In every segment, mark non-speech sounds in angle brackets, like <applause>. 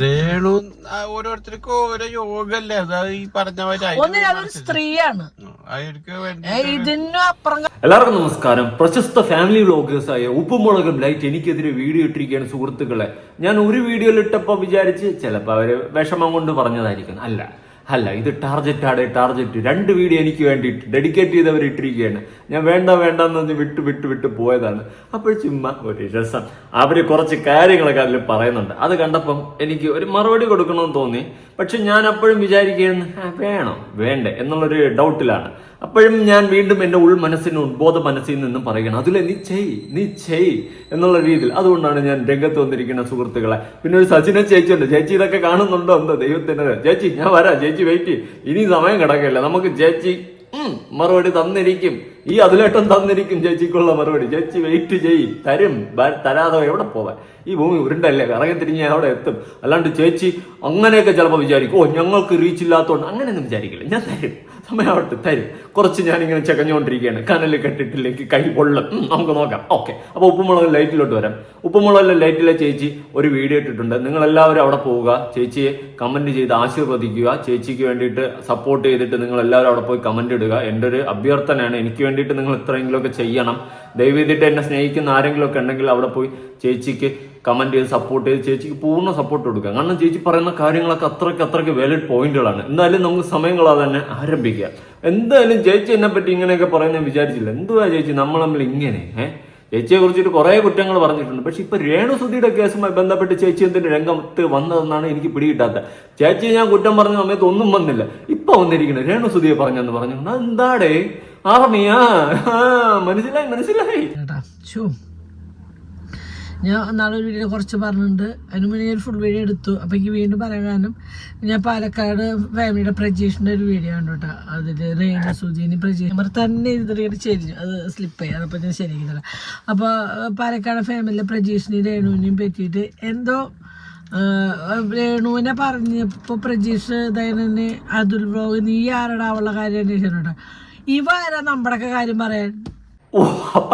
രേണു ആ, ഓരോരുത്തർക്കും ഓരോ യോഗല്ലേ? അതാ ഈ പറഞ്ഞ സ്ത്രീയാണ്. ഇതിനും അപ്പുറം എല്ലാവർക്കും നമസ്കാരം. പ്രശസ്ത ഫാമിലി വ്ളോഗേഴ്സായ ഉപ്പുമുളകും ലൈറ്റ് എനിക്കെതിരെ വീഡിയോ ഇട്ടിരിക്കുകയാണ് സുഹൃത്തുക്കളെ. ഞാൻ ഒരു വീഡിയോയിൽ ഇട്ടപ്പോൾ വിചാരിച്ച് ചിലപ്പോൾ അവർ വിഷമം കൊണ്ട് പറഞ്ഞതായിരിക്കും. അല്ല അല്ല ഇത് ടാർജറ്റ് ആണ് ടാർജറ്റ്. രണ്ട് വീഡിയോ എനിക്ക് വേണ്ടിയിട്ട് ഡെഡിക്കേറ്റ് ചെയ്തവർ ഇട്ടിരിക്കുകയാണ്. ഞാൻ വേണ്ട വേണ്ട എന്ന് വിട്ട് വിട്ട് വിട്ട് പോയതാണ്. അപ്പോൾ ചുമ്മാ ഒരു രസം. അവർ കുറച്ച് കാര്യങ്ങളൊക്കെ അതിൽ പറയുന്നുണ്ട്. അത് കണ്ടപ്പം എനിക്ക് ഒരു മറുപടി കൊടുക്കണമെന്ന് തോന്നി. പക്ഷെ ഞാൻ അപ്പോഴും വിചാരിക്കുകയാണ് "ആ, വേണോ? വേണ്ടേ എന്നുള്ളൊരു ഡൗട്ടിലാണ്. അപ്പോഴും ഞാൻ വീണ്ടും എന്റെ ഉൾ മനസ്സിന് ഉദ്ബോധ മനസ്സിൽ നിന്നും പറയണം അതിലെ നീ ചെയ് നീ ചെയ് എന്നുള്ള രീതിയിൽ. അതുകൊണ്ടാണ് ഞാൻ രംഗത്ത് വന്നിരിക്കുന്ന സുഹൃത്തുക്കളെ. പിന്നെ ഒരു സച്ചിനെ ചേച്ചിയുണ്ട്. ചേച്ചി ഇതൊക്കെ കാണുന്നുണ്ടോ? എന്തോ ദൈവത്തിന് ചേച്ചി ഞാൻ വരാം ചേച്ചി. വെയിറ്റ് ഇനി സമയം കിടക്കില്ല. നമുക്ക് ചേച്ചി മറുപടി തന്നിരിക്കും. ഈ അതിലേട്ടം തന്നിരിക്കും ചേച്ചിക്കുള്ള മറുപടി. ചേച്ചി വെയിറ്റ് ചെയ് തരും തരാതെ എവിടെ പോവാൻ? ഈ ഭൂമി ഉരുണ്ടല്ലേ? കറങ്ങി തിരിഞ്ഞ് അവിടെ എത്തും. അല്ലാണ്ട് ചേച്ചി അങ്ങനെയൊക്കെ ചിലപ്പോൾ വിചാരിക്കും ഓ ഞങ്ങൾക്ക് റീച്ച് ഇല്ലാത്തതുകൊണ്ട് അങ്ങനെയൊന്നും വിചാരിക്കില്ല. ഞാൻ തരും. സമയമാവട്ടെ തരും. കുറച്ച് ഞാനിങ്ങനെ ചകഞ്ഞുകൊണ്ടിരിക്കുകയാണ് കനലിൽ കെട്ടിട്ടില്ലെങ്കിൽ കൈ പൊള്ളും. നമുക്ക് നോക്കാം. ഓക്കെ. അപ്പോൾ ഉപ്പുമുളക് ലൈറ്റിലോട്ട് വരാം. ഉപ്പുമുളകിലെ ലൈറ്റിലെ ചേച്ചി ഒരു വീഡിയോ ഇട്ടിട്ടുണ്ട്. നിങ്ങളെല്ലാവരും അവിടെ പോവുക. ചേച്ചിയെ കമന്റ് ചെയ്ത് ആശീർവദിക്കുക. ചേച്ചിക്ക് വേണ്ടിയിട്ട് സപ്പോർട്ട് ചെയ്തിട്ട് നിങ്ങൾ എല്ലാവരും അവിടെ പോയി കമന്റ് ഇടുക. എന്റെ ഒരു അഭ്യർത്ഥനയാണ്. എനിക്ക് വേണ്ടിയിട്ട് നിങ്ങൾ ഇത്രയെങ്കിലുമൊക്കെ ചെയ്യണം. ദയവ് ചെയ്തിട്ട് എന്നെ സ്നേഹിക്കുന്ന ആരെങ്കിലുമൊക്കെ ഉണ്ടെങ്കിൽ അവിടെ പോയി ചേച്ചിക്ക് കമന്റ് ചെയ്ത് സപ്പോർട്ട് ചെയ്ത് ചേച്ചിക്ക് പൂർണ സപ്പോർട്ട് കൊടുക്കുക. കാരണം ചേച്ചി പറയുന്ന കാര്യങ്ങളൊക്കെ അത്രയ്ക്ക് അത്രയ്ക്ക് വാലിഡ് പോയിന്റുകളാണ് എന്തായാലും നമുക്ക് സമയം തന്നെ ആരംഭിക്കുക. എന്തായാലും ചേച്ചി എന്നെ പറ്റി ഇങ്ങനെയൊക്കെ പറയുന്നത് വിചാരിച്ചില്ല. എന്തുവാ ചേച്ചി നമ്മൾ നമ്മൾ ഇങ്ങനെ ചേച്ചിയെ കുറിച്ചിട്ട് കുറെ കുറ്റങ്ങൾ പറഞ്ഞിട്ടുണ്ട്. പക്ഷെ ഇപ്പൊ രേണുസുതിയുടെ കേസുമായി ബന്ധപ്പെട്ട് ചേച്ചി എന്തിന്റെ രംഗത്ത് വന്നതെന്നാണ് എനിക്ക് പിടികിട്ടാത്തത് ചേച്ചി ഞാൻ കുറ്റം പറഞ്ഞ സമയത്ത് ഒന്നും വന്നില്ല. ഇപ്പൊ വന്നിരിക്കുന്നത് രേണുസുതിയെ പറഞ്ഞെന്ന് പറഞ്ഞു എന്താടേ ആ, മനസ്സിലായി മനസ്സിലായി. ഞാൻ നാളെ ഒരു വീഡിയോ കുറച്ച് പറഞ്ഞിട്ടുണ്ട്. അതിന് മുന്നേ ഞാൻ ഫുൾ വീഡിയോ എടുത്തു. അപ്പോൾ എനിക്ക് വീണ്ടും പറയാൻ കാരണം ഞാൻ പാലക്കാട് ഫാമിലിയുടെ പ്രജീഷിന്റെ ഒരു വീഡിയോ ആണ് കേട്ടോ അതിൽ റേണ സുജീനി പ്രജീഷ് അവർ തന്നെ ഇതിലേക്ക് ചെരിഞ്ഞു അത് സ്ലിപ്പായി അതപ്പോൾ ഞാൻ ശരിയാക്കില്ല അപ്പോൾ പാലക്കാട് ഫാമിലിയിലെ പ്രജീഷിനെയും രേണുവിനെയും പറ്റിയിട്ട് എന്തോ രേണുവിനെ പറഞ്ഞപ്പോൾ പ്രജീഷ് ദയനെ അതുൽ ബ്ലോഗ് നീ ആരടാവുള്ള കാര്യം അന്വേഷിച്ചു കേട്ടോ ഇവ ആരാ നമ്മുടെയൊക്കെ കാര്യം പറയാൻ? ഓ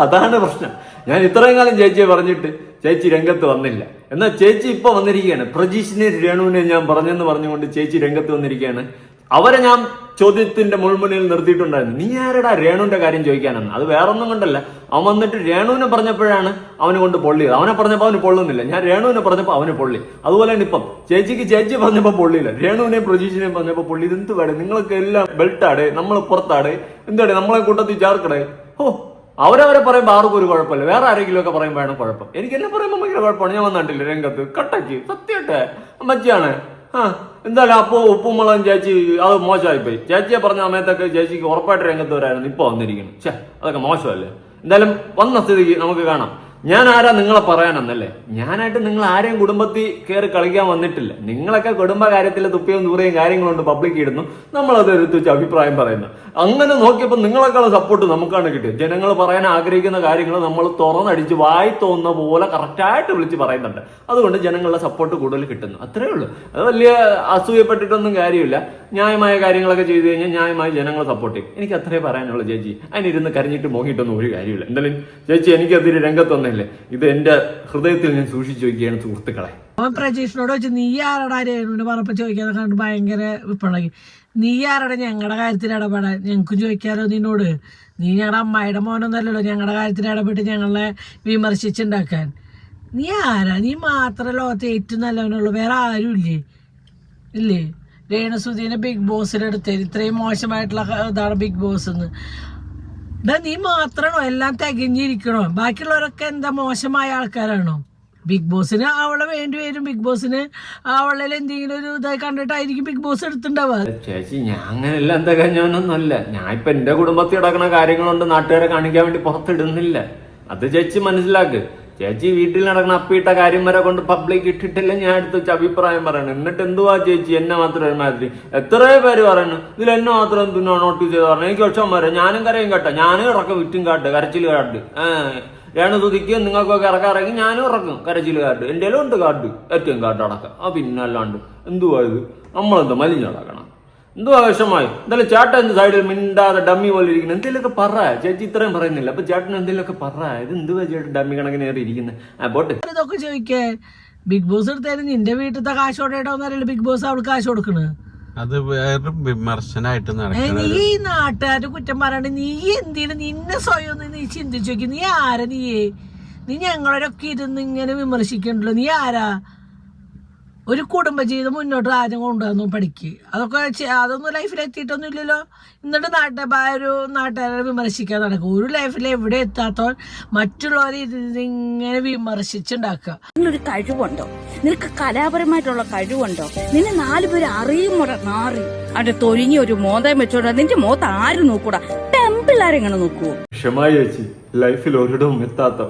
അതാണ് പ്രശ്നം. ഞാൻ ഇത്രയും കാലം ചേച്ചിയെ പറഞ്ഞിട്ട് ചേച്ചി രംഗത്ത് വന്നില്ല. എന്നാ ചേച്ചി ഇപ്പൊ വന്നിരിക്കുകയാണ്. പ്രജീഷിനെ രേണുവിനെ ഞാൻ പറഞ്ഞെന്ന് പറഞ്ഞുകൊണ്ട് ചേച്ചി രംഗത്ത് വന്നിരിക്കുകയാണ്. അവരെ ഞാൻ ചോദ്യത്തിന്റെ മുൾമുനയിൽ നിർത്തിയിട്ടുണ്ടായിരുന്നു. നീ ആരടാ രേണുവിന്റെ കാര്യം ചോദിക്കാനെന്ന്? അത് വേറൊന്നും കൊണ്ടല്ല. അവൻ വന്നിട്ട് രേണുവിനെ പറഞ്ഞപ്പോഴാണ് അവനെ കൊണ്ട് പൊള്ളിയത്. അവനെ പറഞ്ഞപ്പോൾ അവന് പൊള്ളുന്നില്ല. ഞാൻ രേണുവിനെ പറഞ്ഞപ്പോൾ അവന് പൊള്ളി. അതുപോലെ തന്നെ ഇപ്പം. ചേച്ചിക്ക് ചേച്ചി പറഞ്ഞപ്പോൾ പൊള്ളിയില്ല. രേണുവിനെയും പ്രജീഷിനെയും പറഞ്ഞപ്പോൾ പൊള്ളി. ഇത് എന്ത് വേണം നിങ്ങൾക്ക് എല്ലാം ബെൽറ്റാടേ നമ്മൾ പുറത്താടേ എന്താടേ നമ്മളെ കൂട്ടത്തിൽ ചേർക്കടേ? ഓ അവരവരെ പറയുമ്പോൾ ആർക്കും ഒരു കുഴപ്പമില്ല. വേറെ ആരെങ്കിലും ഒക്കെ പറയുമ്പോഴാണ് കുഴപ്പം. എനിക്ക് എന്നെ പറയുമ്പോൾ ഭയങ്കര കുഴപ്പമാണ്. ഞാൻ വന്നിട്ടില്ല രംഗത്ത്. കട്ടക്ക്. സത്യട്ടെ അമ്മച്ചിയാണ്. ആ എന്തായാലും അപ്പോ ഉപ്പുമുളകും ചേച്ചി അത് മോശമായിപ്പോയി. ചേച്ചിയെ പറഞ്ഞ സമയത്തൊക്കെ ചേച്ചിക്ക് ഉറപ്പായിട്ട് രംഗത്ത് വരായിരുന്നു. ഇപ്പൊ വന്നിരിക്കുന്നു. ഛേ അതൊക്കെ മോശമല്ലേ? എന്തായാലും വന്ന സ്ഥിതിക്ക് നമുക്ക് കാണാം. ഞാൻ ആരാ നിങ്ങളെ പറയാനെന്നല്ലേ? ഞാനായിട്ട് നിങ്ങൾ ആരെയും കുടുംബത്തിൽ കയറി കളിക്കാൻ വന്നിട്ടില്ല. നിങ്ങളൊക്കെ കുടുംബ കാര്യത്തിൽ തുപ്പിയും ദൂരെയും കാര്യങ്ങളുണ്ട് പബ്ലിക് ഇടുന്നു. നമ്മളത് എടുത്തുവെച്ച് അഭിപ്രായം പറയുന്നു. അങ്ങനെ നോക്കിയപ്പോൾ നിങ്ങളെക്കാളും സപ്പോർട്ട് നമുക്കാണ് കിട്ടിയത്. ജനങ്ങൾ പറയാൻ ആഗ്രഹിക്കുന്ന കാര്യങ്ങൾ നമ്മൾ തുറന്നടിച്ച് വായി തോന്നുന്ന പോലെ കറക്റ്റായിട്ട് വിളിച്ച് പറയുന്നുണ്ട്. അതുകൊണ്ട് ജനങ്ങളുടെ സപ്പോർട്ട് കൂടുതൽ കിട്ടുന്നു. അത്രേ ഉള്ളൂ. അത് വലിയ അസൂയപ്പെട്ടിട്ടൊന്നും കാര്യമില്ല. ന്യായമായ കാര്യങ്ങളൊക്കെ ചെയ്തു കഴിഞ്ഞാൽ ന്യായമായി ജനങ്ങൾ സപ്പോർട്ട് ചെയ്യും. എനിക്ക് അത്രേ പറയാനുള്ളൂ ചേച്ചി അതിനിരുന്ന് കരഞ്ഞിട്ട് മോഹിയിട്ടൊന്നും ഒരു കാര്യമില്ല. എന്തായാലും ചേച്ചി എനിക്ക് അതിന് രംഗത്തൊന്നില്ലേ ഇത് എന്റെ ഹൃദയത്തിൽ ഞാൻ സൂക്ഷിച്ചു വയ്ക്കുകയാണ് സുഹൃത്തുക്കളെ. അവൻ പ്രജീഷിനോട് വെച്ച് നീ ആരടാ രേണുവിനെ പറഞ്ഞപ്പോ ചോദിക്കാതെ കണ്ട് ഭയങ്കര വിപ്പളകി നീ ആരടാ? ഞങ്ങളുടെ കാര്യത്തിൽ ഇടപെടാൻ ഞങ്ങൾക്ക് ചോദിക്കാലോ നിന്നോട്. നീ ഞങ്ങളുടെ അമ്മായിയുടെ മോനൊന്നല്ലല്ലോ ഞങ്ങളുടെ കാര്യത്തിൽ ഇടപെട്ട് ഞങ്ങളെ വിമർശിച്ചുണ്ടാക്കാൻ. നീ ആരാ? നീ മാത്രമേ ലോകത്തെ ഏറ്റവും നല്ലവനുള്ളൂ വേറെ ആരും ഇല്ലേ? ഇല്ലേ? രേണുസുധീനെ ബിഗ് ബോസിലെടുത്തേ ഇത്രയും മോശമായിട്ടുള്ള ഇതാണ് ബിഗ് ബോസ് എന്ന്. ഇതാ നീ മാത്രമാണോ എല്ലാം തികഞ്ഞിരിക്കണോ? ബാക്കിയുള്ളവരൊക്കെ എന്താ മോശമായ ആൾക്കാരാണോ? ബിഗ് ബോസിന് അവളെ വേണ്ടി വരും ബിഗ് ബോസിന് അവളിൽ എന്തെങ്കിലും ഒരു ഇതായി കണ്ടിട്ടായിരിക്കും ബിഗ് ബോസ് എടുത്തിണ്ടാവുക ചേച്ചി ഞാൻ എന്താ കഴിഞ്ഞൊന്നുമല്ല ഞാൻ ഇപ്പൊ എന്റെ കുടുംബത്തിൽ നടക്കുന്ന കാര്യങ്ങളുണ്ട് നാട്ടുകാരെ കാണിക്കാൻ വേണ്ടി പുറത്തിടുന്നില്ല. അത് ചേച്ചി മനസ്സിലാക്ക്. ചേച്ചി വീട്ടിൽ നടക്കുന്ന അപ്പിയിട്ട കാര്യം വരെ കൊണ്ട് പബ്ലിക് ഇട്ടിട്ടില്ല ഞാൻ അടുത്ത് വെച്ച് അഭിപ്രായം പറയണം. എന്നിട്ട് എന്തുവാ ചേച്ചി എന്നെ മാത്രം ഒരുമാതിരി? എത്രയോ പേര് പറയുന്നു ഇതിൽ എന്നെ മാത്രം എന്തിനാ നോട്ടീസ് ചെയ്ത് പറഞ്ഞു. എനിക്ക് ഒച്ചം വരെ. ഞാനും കരയും കേട്ടോ. ഞാനും ഇറക്കം വിറ്റും കാട്ട് കരച്ചിൽ കാട്ട്. ഏഹ് രേണു തുതിക്കും നിങ്ങൾക്കൊക്കെ ഇറക്കാറെങ്കിൽ ഞാനും ഇറക്കും കരച്ചിൽ കാട്ട്. എന്റെ ഉണ്ട് കാട്ട്. ഏറ്റവും കാട്ട് അടക്കം ആ പിന്നെ അല്ലാണ്ട് എന്തുവാ ഇത്? നമ്മളെന്താ മലിഞ്ഞടക്കണം എന്തുവാ വിഷമായി എന്തായാലും ചേട്ടൻ എന്ത് സൈഡിൽ മിണ്ടാതെ ഡമ്മി പോലെ ഇരിക്കുന്നത് എന്തെങ്കിലുമൊക്കെ പറ. ചേച്ചി ഇത്രയും പറയുന്നില്ല. അപ്പൊ ചേട്ടൻ എന്തെങ്കിലുമൊക്കെ പറ. ഇത് എന്തുവാ ചേട്ടൻ ഡമ്മി കണക്കിന് കയറി ഇരിക്കുന്നത് ആ പോട്ടെ. ഇതൊക്കെ ചോദിക്കേ ബിഗ് ബോസ് എടുത്തായിരുന്നു നിന്റെ വീട്ടിലത്തെ കാശ് കൊടുക്കട്ടോന്നറിയില്ല ബിഗ് ബോസ് അവൾക്ക് കാശ് കൊടുക്കണ്. അത് വേറെ വിമർശനായിട്ട് നീ നാട്ടുകാരുടെ കുറ്റം പറയാണ്ട്. നീ എന്തിനു നിന്നെ സ്വയം നീ ചിന്തിച്ചു നോക്കി. നീ ആരാ നീയേ? നീ ഞങ്ങളൊരൊക്കെ ഇരുന്ന് ഇങ്ങനെ വിമർശിക്കണ്ടല്ലോ. നീ ആരാ? ഒരു കുടുംബജീവിതം മുന്നോട്ട് ആദ്യം കൊണ്ടുവന്നു പഠിക്ക്. അതൊക്കെ അതൊന്നും ലൈഫിൽ എത്തിയിട്ടൊന്നും ഇല്ലല്ലോ എന്നിട്ട് നാട്ടുകാർ ഒരു നാട്ടുകാരെ വിമർശിക്കാൻ നടക്കും. ഒരു ലൈഫിൽ എവിടെ എത്താത്തവൻ മറ്റുള്ളവരെ ഇതിങ്ങനെ ഇങ്ങനെ വിമർശിച്ചുണ്ടാക്കുക. നിന്നൊരു കഴിവുണ്ടോ? നിനക്ക് കലാപരമായിട്ടുള്ള കഴിവുണ്ടോ? നിന്നെ നാലു പേര് അറിയുമോടാ നാറി അവിടെ തൊലിഞ്ഞ ഒരു മോതം വെച്ചോണ്ടാ നിന്റെ മോത്ത് ആരും നോക്കൂടാ? പെമ്പിള്ളാരെങ്ങനെ നോക്കൂ ക്ഷമ ചേച്ചി ലൈഫിൽ ഒരിടവും എത്താത്ത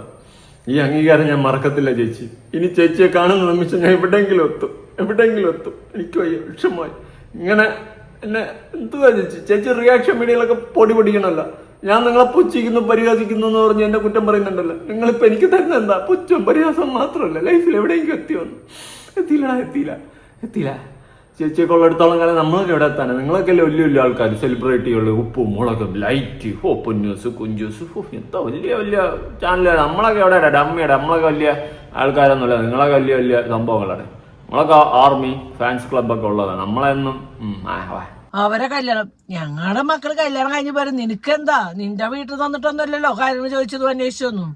ഈ അംഗീകാരം ഞാൻ മറക്കത്തില്ല ചേച്ചി. ഇനി ചേച്ചിയെ കാണുന്ന നിമിഷം ഞാൻ എവിടെയെങ്കിലും എത്തും. എവിടെയെങ്കിലും എത്തും. എനിക്ക് വയ്യ വിഷമമായി. ഇങ്ങനെ എന്നെ എന്തുവാ ചേച്ചി? ചേച്ചി റിയാക്ഷൻ വീഡിയോയിലൊക്കെ പൊടി പൊടിക്കണമല്ല. ഞാൻ നിങ്ങളെ പുച്ഛിക്കുന്നു പരിഹാസിക്കുന്നു എന്ന് പറഞ്ഞ് എന്നെ കുറ്റം പറയുന്നുണ്ടല്ലോ. നിങ്ങളിപ്പോൾ എനിക്ക് തരുന്ന എന്താ? പുച്ഛം പരിഹാസം മാത്രമല്ല. ലൈഫിൽ എവിടെയെങ്കിലും എത്തി വന്നു എത്തിയില്ല എത്തിയില്ല എത്തിയില്ല. ചേച്ചിയെ കൊള്ളെടുത്തോളം കാലം നമ്മളൊക്കെ ഇവിടെ എത്താനാണ് നിങ്ങളൊക്കെ അല്ലേ വലിയ വലിയ ആൾക്കാർ സെലിബ്രിറ്റികൾ ഉപ്പും മുളകും ലൈറ്റ് ഓ പൊന്നൂസ് കുഞ്ചൂസ് എന്താ വലിയ വലിയ ചാനലാണ് നമ്മളൊക്കെ എവിടെ ഡമ്മിയുടെ നമ്മളൊക്കെ വലിയ ആൾക്കാരൊന്നുമില്ല. നിങ്ങളൊക്കെ വലിയ വലിയ സംഭവങ്ങളാണ്. നമ്മളൊക്കെ ആർമി ഫാൻസ് ക്ലബൊക്കെ ഉള്ളതാണ്. നമ്മളെന്നും. അവരെ കല്യാണം ഞങ്ങളുടെ മക്കൾ കല്യാണം കഴിഞ്ഞ് പറയും നിനക്കെന്താ? നിന്റെ വീട്ടിൽ തന്നിട്ടൊന്നുമല്ലല്ലോ? കാര്യങ്ങൾ ചോദിച്ചതും അന്വേഷിച്ചൊന്നും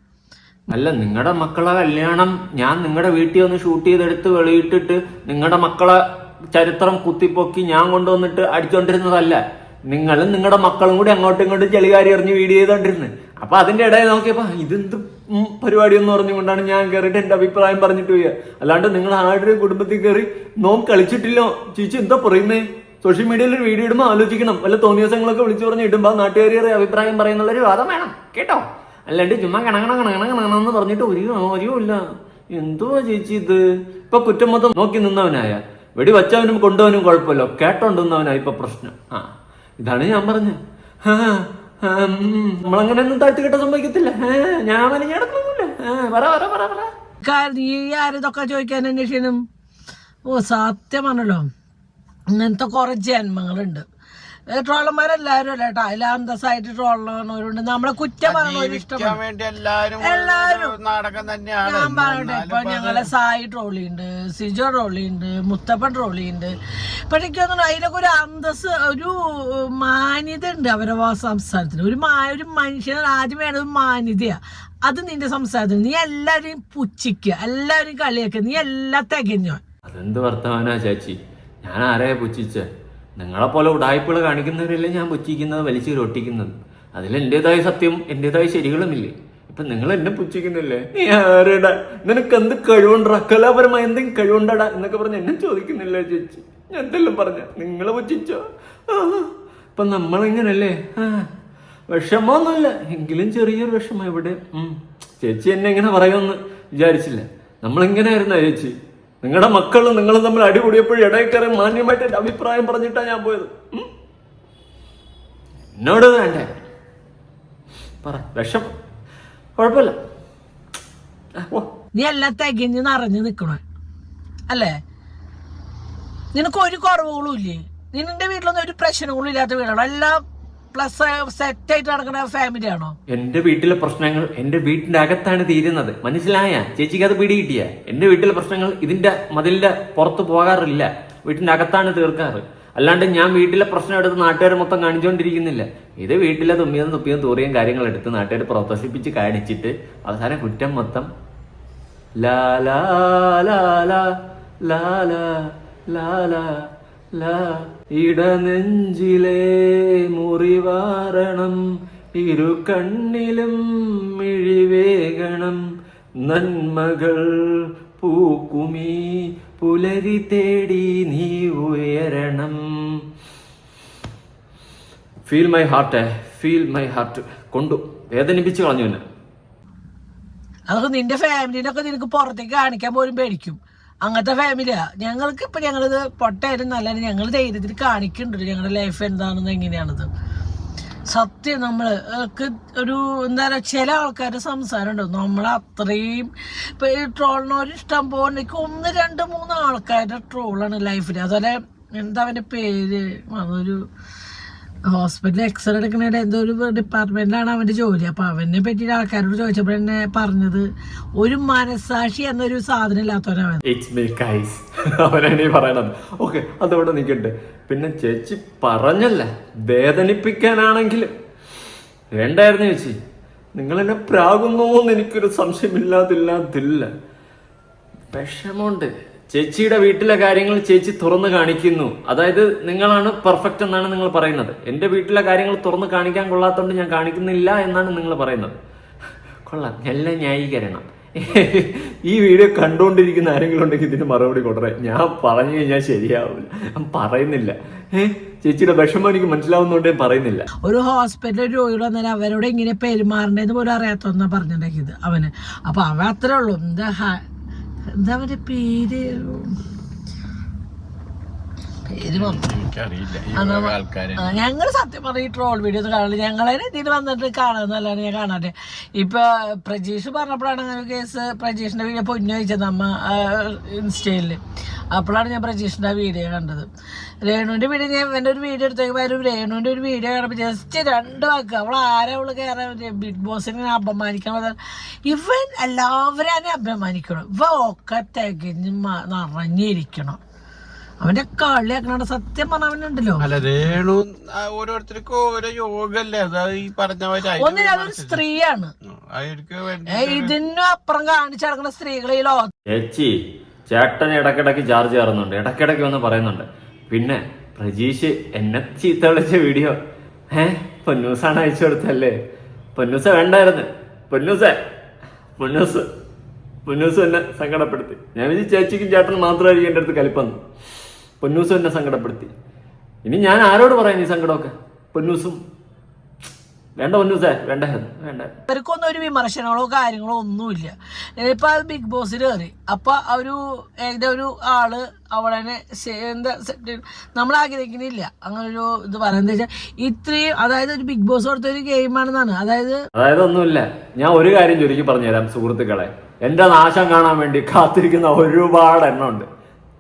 അല്ല നിങ്ങളുടെ മക്കളെ കല്യാണം ഞാൻ നിങ്ങളുടെ വീട്ടിൽ ഒന്ന് ഷൂട്ട് ചെയ്തെടുത്ത് വെളിയിട്ടിട്ട് നിങ്ങളുടെ മക്കളെ ചരിത്രം കുത്തിപ്പൊക്കി ഞാൻ കൊണ്ടുവന്നിട്ട് അടിച്ചോണ്ടിരുന്നതല്ല. നിങ്ങളും നിങ്ങളുടെ മക്കളും കൂടി അങ്ങോട്ടും ഇങ്ങോട്ടും ചെളികാരി എറിഞ്ഞ് വീഡിയോ ചെയ്തോണ്ടിരുന്നത് അപ്പൊ അതിന്റെ ഇടയിൽ നോക്കിയപ്പോ ഇതെന്ത് പരിപാടി എന്ന് പറഞ്ഞുകൊണ്ടാണ് ഞാൻ കയറിയിട്ട് എന്റെ അഭിപ്രായം പറഞ്ഞിട്ട് പോയ അല്ലാണ്ട് നിങ്ങൾ ആരുടെ കുടുംബത്തിൽ കയറി നോം കളിച്ചിട്ടില്ലോ. ചേച്ചി എന്താ പറയുന്നേ? സോഷ്യൽ മീഡിയയിൽ ഒരു വീഡിയോ ഇടുമ്പോൾ ആലോചിക്കണം. വല്ല തോന്നിയ ദിവസങ്ങളൊക്കെ വിളിച്ചു പറഞ്ഞ് ഇടുമ്പോൾ നാട്ടുകാരിയുടെ അഭിപ്രായം പറയുന്നുള്ള ഒരു വാദം വേണം. കേട്ടോ? അല്ലാണ്ട് ചുമ്മാ കണങ്ങണ കണങ്ങണ കണങ്ങണമെന്ന് പറഞ്ഞിട്ട് ഒരു കാര്യമില്ല എന്തുവാ ചേച്ചി ഇത്? ഇപ്പൊ കുറ്റം മൊത്തം നോക്കി നിന്നവനായ വെടി വച്ചവനും കൊണ്ടുവനും കുഴപ്പമില്ല. കേട്ടോണ്ടുന്നവനായി ഇപ്പൊ പ്രശ്നം. ആ ഇതാണ് ഞാൻ പറഞ്ഞത്. നമ്മളങ്ങനെ ഒന്നും താഴ്ത്തിക്കെട്ട സംഭവിക്കത്തില്ല ഞാൻ വലിഞ്ഞടക്കൊന്നുമില്ല പറ പറ പറ പറ. ചോദിക്കാൻ അന്വേഷിക്കണം? ഓ സത്യമാണല്ലോ ഇങ്ങനത്തെ കുറേ ജന്മങ്ങളുണ്ട്. ട്രോളന്മാരെല്ലാരും അല്ല കേട്ടോ അതിൽ അന്തസ്സായിട്ട് ട്രോളണവരുണ്ട് നമ്മളെ കുറ്റം വേണ്ടി എല്ലാരും എല്ലാരും. നാടകം തന്നെയാണ്. ഞാൻ പറയട്ടെ ഇപ്പൊ ഞങ്ങളെ സായി ട്രോളിയുണ്ട് സിജോ ട്രോളിയുണ്ട് മുത്തപ്പൻ ട്രോളിയുണ്ട്. പക്ഷെ എനിക്ക് തോന്നുന്നു അതിലൊക്കെ ഒരു അന്തസ് ഒരു മാന്യത ഉണ്ട് അവരെ വാ സംസാരത്തിന്. ഒരു മാ ഒരു മനുഷ്യന് ആദ്യം വേണ്ടത് മാന്യതയാ. അത് നിന്റെ സംസ്ഥാനത്തിന് നീ എല്ലാവരെയും പുച്ഛിക്കുക എല്ലാരും കളിയാക്കുക. നീ എല്ലാം തികഞ്ഞോ അതെന്ത് വർത്തമാനാ ചേച്ചി? ഞാൻ ആരെയാ പുച്ഛിച്ച? നിങ്ങളെ പോലെ ഉടായ്പകൾ കാണിക്കുന്നവരല്ലേ ഞാൻ പുച്ഛിക്കുന്നത് വലിച്ചു ഒട്ടിക്കുന്നത് അതിൽ എന്റേതായ സത്യം എന്റേതായ ശരികളുമില്ലേ? ഇപ്പൊ നിങ്ങൾ എന്നെ പുച്ഛിക്കുന്നില്ലേ? നീ ആരെടാ? നിനക്ക് എന്ത് കഴിവുണ്ടാ കലാപരമായ എന്തെങ്കിലും കഴിവുണ്ടാടാ? എന്നൊക്കെ പറഞ്ഞ് എന്നെ ചോദിക്കുന്നില്ല ചേച്ചി? ഞാൻ എന്തെല്ലാം പറഞ്ഞ? നിങ്ങൾ പുച്ഛിച്ചോ? ഇപ്പൊ നമ്മളിങ്ങനല്ലേ ആ വിഷമമൊന്നുമില്ല. എങ്കിലും ചെറിയൊരു വിഷമം എവിടെ ചേച്ചി എന്നെ ഇങ്ങനെ പറയുമെന്ന് വിചാരിച്ചില്ല. നമ്മളിങ്ങനെ ആയിരുന്നു ചേച്ചി? നിങ്ങളുടെ മക്കളും നിങ്ങളും തമ്മിൽ അടികൂടിയപ്പോഴും ഇടയിൽ കയറി മാന്യമായിട്ട് എന്റെ അഭിപ്രായം പറഞ്ഞിട്ടാണ് ഞാൻ പോയത്. എന്നോട് വേണ്ടേ? പറ രക്ഷം കുഴപ്പമില്ല. നീ എല്ലാം തികഞ്ഞ് നിറഞ്ഞു നിക്കണ. അല്ലേ? നിനക്ക് ഒരു കുറവുകളും ഇല്ലേ? നിന്റെ വീട്ടിലൊന്നും ഒരു പ്രശ്നങ്ങളും ഇല്ലാത്ത വീടാണ്. എല്ലാം പ്ലസ് സെറ്റ് ആയിട്ട് നടക്കുന്ന ഫാമിലിയാണോ എന്റെ വീട്ടിലെ പ്രശ്നങ്ങൾ എന്റെ വീട്ടിന്റെ അകത്താണ് തീരുന്നത്. മനസ്സിലായ? ചേച്ചിക്ക് അത് പിടി കിട്ടിയ. എന്റെ വീട്ടിലെ പ്രശ്നങ്ങൾ ഇതിന്റെ മതിലിന്റെ പുറത്ത് പോകാറില്ല. വീട്ടിന്റെ അകത്താണ് തീർക്കാറ്. അല്ലാണ്ട് ഞാൻ വീട്ടിലെ പ്രശ്നം എടുത്ത് നാട്ടുകാർ മൊത്തം കാണിച്ചുകൊണ്ടിരിക്കുന്നില്ല ഇത് വീട്ടിലെ തുമ്മിയതും തുപ്പിയതും തൂറിയും കാര്യങ്ങൾ എടുത്ത് നാട്ടുകാർ പ്രദർശിപ്പിച്ച് കാണിച്ചിട്ട് അവസാനം കുറ്റം മൊത്തം ലാ ലാ ലാ ലാ ലാ ലാ ലാ ഇടനെഞ്ചിലെ മുറിവാരണം ഇരു കണ്ണിലും മിഴിവേകണം. നന്മകൾ പൂക്കുമീ പുലരി തേടി നീ ഉയരണം. Feel my heart feel my heart കൊണ്ടു. വേദനിപ്പിച്ച് കളഞ്ഞു എന്നെ. നിന്റെ ഫാമിലിനൊക്കെ നിനക്ക് പുറത്തേക്ക് കാണിക്കാൻ പോലും പേടിക്കും. അങ്ങനത്തെ ഫാമിലിയാ ഞങ്ങൾക്ക് ഇപ്പൊ ഞങ്ങളിത് പൊട്ടായാലും നല്ല ഞങ്ങൾ ധൈര്യത്തിൽ കാണിക്കുന്നുണ്ട് ഞങ്ങളുടെ ലൈഫ് എന്താണെന്ന് എങ്ങനെയാണത് സത്യം നമ്മൾ ഒരു എന്താ പറയാ ചില ആൾക്കാരുടെ സംസാരം ഉണ്ട് നമ്മൾ അത്രയും ട്രോളിനോട് ഇഷ്ടം പോലെ ഒന്ന് രണ്ട് മൂന്ന് ആൾക്കാരുടെ ട്രോളാണ് ലൈഫിൽ അതുപോലെ എന്താ അവന്റെ പേര്? അതൊരു ഹോസ്പിറ്റലിൽ എക്സ്റേ എടുക്കണേടെ എന്തോ ഒരു ഡിപ്പാർട്ട്മെന്റിലാണ് അവന്റെ ജോലി. അപ്പൊ അവനെ പറ്റിയിട്ട് ആൾക്കാരോട് ചോദിച്ചപ്പോൾ എന്നെ പറഞ്ഞത് ഒരു മനസാക്ഷി എന്നൊരു സാധനം കൈസ് <laughs> അവനാണ് ഈ പറയണത്. ഓക്കെ അതവിടെ നിൽക്കട്ടെ. പിന്നെ ചേച്ചി പറഞ്ഞല്ല വേദനിപ്പിക്കാനാണെങ്കിലും വേണ്ടായിരുന്നു ചേച്ചി. നിങ്ങൾ എന്നെ പ്രാകുന്നോന്ന് എനിക്കൊരു സംശയമില്ലാതില്ലാതില്ല. വിഷമമുണ്ട്. ചേച്ചിയുടെ വീട്ടിലെ കാര്യങ്ങൾ ചേച്ചി തുറന്നു കാണിക്കുന്നു. അതായത് നിങ്ങളാണ് പെർഫെക്റ്റ് എന്നാണ് നിങ്ങൾ പറയുന്നത്. എന്റെ വീട്ടിലെ കാര്യങ്ങൾ തുറന്നു കാണിക്കാൻ കൊള്ളാത്തതുകൊണ്ട് ഞാൻ കാണിക്കുന്നില്ല എന്നാണ് നിങ്ങൾ പറയുന്നത്. കൊള്ളാം. നല്ല ന്യായീകരണം. ഈ വീഡിയോ കണ്ടുകൊണ്ടിരിക്കുന്ന ആരെങ്കിലും ഉണ്ടെങ്കിൽ ഇതിന് മറുപടി കൊടുറേ ഞാൻ പറഞ്ഞു കഴിഞ്ഞാൽ ശരിയാവില്ല. ഞാൻ പറയുന്നില്ല. ചേച്ചിയുടെ വിഷമം എനിക്ക് മനസ്സിലാവുന്നോണ്ട് പറയുന്നില്ല. ഒരു ഹോസ്പിറ്റലിൽ രോഗികൾ വന്നാൽ അവരോട് ഇങ്ങനെ പെരുമാറേണ്ടത് പോലും അറിയാത്തതെന്നാ പറഞ്ഞിട്ടുണ്ടാക്കിയത് അവന്. അപ്പൊ അവ അത്രേ ഉള്ളൂ. എന്താ ഹ- എന്താ അവന്റെ പേര് പറഞ്ഞു ഞങ്ങൾ സത്യം പറഞ്ഞ ഈ ട്രോൾ വീഡിയോസ് കാണില്ല ഞങ്ങളെ ഇതിൽ വന്നിട്ട് കാണുന്നതല്ലാണ് ഞാൻ കാണാതെ ഇപ്പൊ പ്രജീഷ് പറഞ്ഞപ്പോഴാണ് അങ്ങനെ കേസ് പ്രജീഷിന്റെ വീഡിയോ പൊന്നു വെച്ചത് നമ്മ ഇൻസ്റ്റയിൽ. അപ്പോഴാണ് ഞാൻ പ്രജീഷിന്റെ വീഡിയോ കണ്ടത്. രേണുവിന്റെ വീഡിയോ ഞാൻ എന്റെ ഒരു വീഡിയോ എടുത്തേക്കുമ്പോൾ ഒരു രേണുവിന്റെ ഒരു വീഡിയോ കാണുമ്പോൾ ജസ്റ്റ് രണ്ട് വാക്ക്. അവൾ ആരാ അവൾ കയറാൻ ബിഗ് ബോസിനെ അപമാനിക്കണം ഇവൻ എല്ലാവരും അഭിമാനിക്കണം അപമാനിക്കണം. ഇവ ഒക്കെ തികഞ്ഞ് നിറഞ്ഞിരിക്കണം. അവന്റെ കളിയാക്കണ സത്യം പറഞ്ഞ അവനുണ്ടല്ലോ അല്ല രേണു ഓരോരുത്തർക്കും ഓരോ യോഗല്ലേ? ഈ പറഞ്ഞ ഒന്നിനും അതൊരു സ്ത്രീയാണ്. ഇതിനും അപ്പുറം കാണിച്ചു നടക്കുന്ന സ്ത്രീകൾ ഈ ലോകത്ത്. ചേച്ചി ചേട്ടൻ ഇടക്കിടക്ക് ചാർജ് കയറുന്നുണ്ട്. ഇടക്കിടക്ക് വന്ന് പറയുന്നുണ്ട്. പിന്നെ പ്രജീഷ് എന്നെ ചീത്ത വിളിച്ച വീഡിയോ. ഏ പൊന്നൂസാണ് അയച്ചു കൊടുത്തല്ലേ? പൊന്നൂസ വേണ്ടായിരുന്നു. പൊന്നൂസ പൊന്നൂസ് പൊന്നൂസ് എന്നെ സങ്കടപ്പെടുത്തി. ഞാൻ വിചാരിച്ചു ചേച്ചിക്കും ചേട്ടനും മാത്രമായിരിക്കും എന്റെ അടുത്ത് കലിപ്പന്ന്. പൊന്നൂസും എന്നെ സങ്കടപ്പെടുത്തി. ഇനി ഞാൻ ആരോട് പറയാൻ ഈ സങ്കടമൊക്കെ? പൊന്നൂസും. വേണ്ട പൊന്നൂസേ വേണ്ട വേണ്ട. ഇവർക്കൊന്നും ഒരു വിമർശനങ്ങളോ കാര്യങ്ങളോ ഒന്നുമില്ല. ഇപ്പൊ അത് ബിഗ് ബോസിൽ കയറി. അപ്പൊ ഒരു ഏകദേശം ഒരു ആൾ അവിടെ എന്താ നമ്മൾ ആഗ്രഹിക്കുന്നില്ല. അങ്ങനെ ഒരു ഇത് പറയുന്നത് വെച്ചാൽ ഇത്രയും അതായത് ഒരു ബിഗ് ബോസ് കൊടുത്ത ഒരു ഗെയിമാണെന്നാണ് അതായത് അതായത് ഒന്നുമില്ല. ഞാൻ ഒരു കാര്യം ചുരുക്കി പറഞ്ഞുതരാം സുഹൃത്തുക്കളെ. എന്റെ നാശം കാണാൻ വേണ്ടി കാത്തിരിക്കുന്ന ഒരുപാട് എണ്ണമുണ്ട്.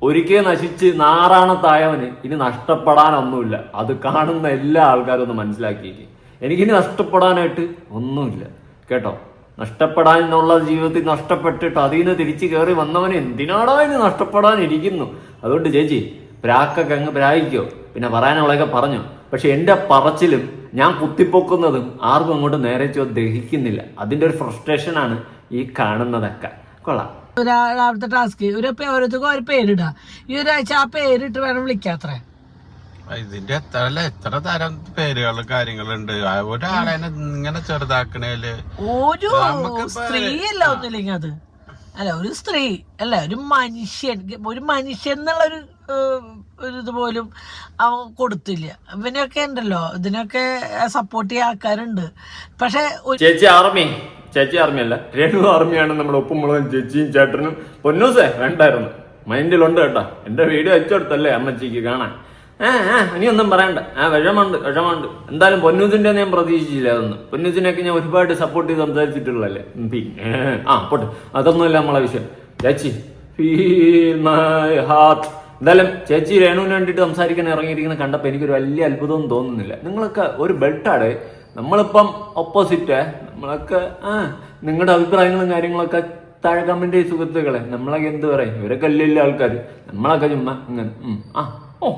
ഒരിക്കൽ നശിച്ച് നാറാണത്തായവന് ഇനി നഷ്ടപ്പെടാനൊന്നുമില്ല. അത് കാണുന്ന എല്ലാ ആൾക്കാരും ഒന്ന് മനസ്സിലാക്കിയിട്ട്. എനിക്കിനി നഷ്ടപ്പെടാനായിട്ട് ഒന്നുമില്ല. കേട്ടോ? നഷ്ടപ്പെടാൻ എന്നുള്ള ജീവിതത്തിൽ നഷ്ടപ്പെട്ടിട്ട് അതിൽ നിന്ന് തിരിച്ചു കയറി വന്നവന് എന്തിനാടാ ഇനി നഷ്ടപ്പെടാനിരിക്കുന്നു? അതുകൊണ്ട് ചേച്ചി പ്രാക്കൊക്കെ അങ്ങ് പ്രായിക്കോ. പിന്നെ പറയാനുള്ളതൊക്കെ പറഞ്ഞു. പക്ഷെ എന്റെ പറച്ചിലും ഞാൻ കുത്തിപ്പൊക്കുന്നതും ആർക്കും അങ്ങോട്ട് നേരെ ചോ ദഹിക്കുന്നില്ല. അതിന്റെ ഒരു ഫ്രസ്ട്രേഷനാണ് ഈ കാണുന്നതൊക്കെ. കൊള്ളാം. ഒരാ- രാവിലത്തെ ടാസ്ക് ഒരു ഓരോരുത്തർക്കും ഒരു പേരിടുക ഈ ഒരാഴ്ച ആ പേരിട്ട് വേണം വിളിക്കാത്ര ഇതിന്റെ എത്ര അല്ല എത്ര തരം പേരുകളും കാര്യങ്ങളുണ്ട്. ഒരാളെ ഇങ്ങനെ ചെറുതാക്കണേൽ ഒരു സ്ത്രീ അല്ല ഒന്നുമില്ലെങ്കിൽ അത്. അല്ല ഒരു സ്ത്രീ അല്ല ഒരു മനുഷ്യൻ. ഒരു മനുഷ്യൻ എന്നുള്ള ഒരു ഒരു ഇത് പോലും അവൻ കൊടുത്തില്ല. ഇവനൊക്കെ ഉണ്ടല്ലോ ഇതിനൊക്കെ സപ്പോർട്ട് ചെയ്യാൻ ആൾക്കാരുണ്ട്. പക്ഷെ ചേച്ചി ആർമി ചേച്ചി ആർമി അല്ല രേണു ആർമിയാണ് നമ്മുടെ ഒപ്പമുള്ള ചേച്ചിയും ചേട്ടനും. പൊന്നൂസേ വേണ്ടായിരുന്നു. മൈൻഡിലുണ്ട് കേട്ടോ. എന്റെ വീഡിയോ അയച്ചെടുത്തല്ലേ അമ്മച്ചിക്ക് കാണാൻ. ആ ആ ഇനിയൊന്നും പറയണ്ട. ആ വിഷമുണ്ട് വിഷമുണ്ട് എന്തായാലും പൊന്നൂസിന്റെ ഞാൻ പ്രതീക്ഷിച്ചില്ല അതൊന്നും. പൊന്നൂസിനെയൊക്കെ ഞാൻ ഒരുപാട് സപ്പോർട്ട് ചെയ്ത് സംസാരിച്ചിട്ടുള്ളല്ലേ ആ പോട്ടെ. അതൊന്നുമല്ല നമ്മളെ വിഷയം. ചേച്ചി ഫീൽ മൈ എന്തായാലും ചേച്ചി രേണുവിന് വേണ്ടിയിട്ട് സംസാരിക്കാൻ ഇറങ്ങിയിരിക്കുന്ന കണ്ടപ്പോൾ എനിക്കൊരു വലിയ അത്ഭുതമൊന്നും തോന്നുന്നില്ല. നിങ്ങളൊക്കെ ഒരു ബെൽട്ടാടെ നമ്മളിപ്പം ഓപ്പോസിറ്റ് നമ്മളൊക്കെ ആ നിങ്ങളുടെ അഭിപ്രായങ്ങളും കാര്യങ്ങളൊക്കെ താഴെ കമന്റ് ചെയ്ത് സുഹൃത്തുക്കളെ. നമ്മളൊക്കെ എന്ത് പറയും? ഇവരൊക്കെ അല്ലല്ലോ ആൾക്കാർ നമ്മളൊക്കെ ചുമ്മാ ഇങ്ങനെ ആ ഓ.